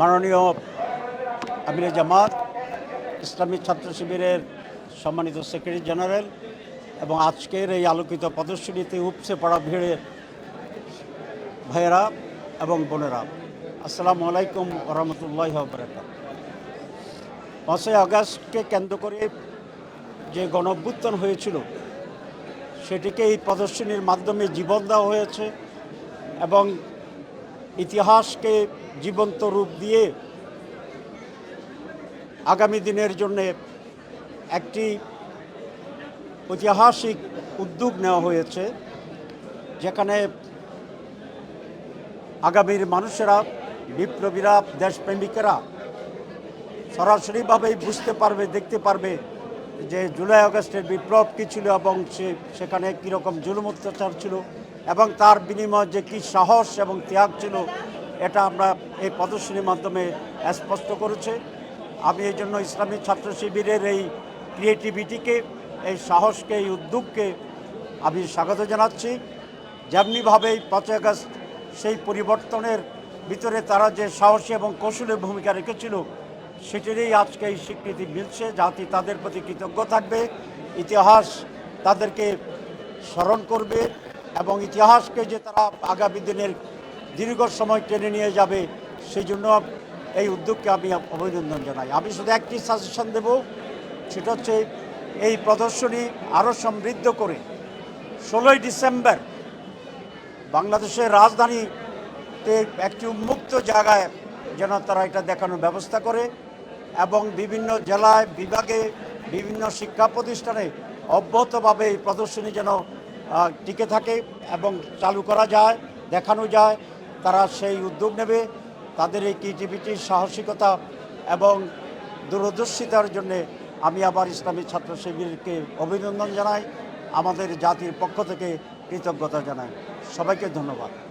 মাননীয় আমির জামাত, ইসলামী ছাত্র শিবিরের সম্মানিত সেক্রেটারি জেনারেল এবং আজকের এই আলোকিত প্রদর্শনীতে উপসে পড়া ভিড়ে ভাইয়েরা এবং বোনেরা, আসসালামু আলাইকুম রহমতুল্লাহ বরাকাত পাঁচই আগস্টকে কেন্দ্র করে যে গণ হয়েছিল, সেটিকে এই প্রদর্শনীর মাধ্যমে জীবন দেওয়া হয়েছে এবং ইতিহাসকে জীবন্ত রূপ দিয়ে আগামী দিনের জন্য একটি ঐতিহাসিক উদ্যোগ নেওয়া হয়েছে, যেখানে আগামীর মানুষেরা, বিপ্লবীরা, দেশপ্রেমিকেরা সরাসরিভাবেই বুঝতে পারবে, দেখতে পারবে যে জুলাই আগস্টের বিপ্লব কী ছিল এবং সে সেখানে কীরকম জুলুম অত্যাচার ছিল। এবং তার বিনিময়ে যে কী সাহস এবং ত্যাগ ছিল, এটা আমরা এই প্রদর্শনীর মাধ্যমে স্পষ্ট করেছে। আমি এই জন্য ইসলামী ছাত্র শিবিরের এই ক্রিয়েটিভিটিকে, এই সাহসকে, এই উদ্যোগকে আমি স্বাগত জানাচ্ছি। যেমনিভাবে এই পাঁচই আগস্ট সেই পরিবর্তনের ভিতরে তারা যে সাহসী এবং কৌশলের ভূমিকা রেখেছিল, সেটিরই আজকে এই স্বীকৃতি মিলছে। জাতি তাদের প্রতি কৃতজ্ঞ থাকবে, ইতিহাস তাদেরকে স্মরণ করবে। এবং ইতিহাসকে যে তারা আগামী দিনের দীর্ঘ সময় টেনে নিয়ে যাবে সেই জন্য এই উদ্যোগকে আমি অভিনন্দন জানাই। আমি শুধু একটি সাজেশন দেব, সেটা হচ্ছে এই প্রদর্শনী আরও সমৃদ্ধ করে ষোলোই ডিসেম্বর বাংলাদেশের রাজধানীতে একটি উন্মুক্ত জায়গায় যেন তারা এটা দেখানোর ব্যবস্থা করে এবং বিভিন্ন জেলায় বিভাগে বিভিন্ন শিক্ষা প্রতিষ্ঠানে অব্যাহতভাবে এই প্রদর্শনী যেন টিকে থাকে এবং চালু করা যায়, দেখানো যায়। তারা সেই উদ্যোগ নেবে। তাদের এই ক্রিয়েটিভিটির সাহসিকতা এবং দূরদর্শিতার জন্যে আমি আবার ইসলামী ছাত্র শিবিরকে অভিনন্দন জানাই। আমাদের জাতির পক্ষ থেকে কৃতজ্ঞতা জানাই। সবাইকে ধন্যবাদ।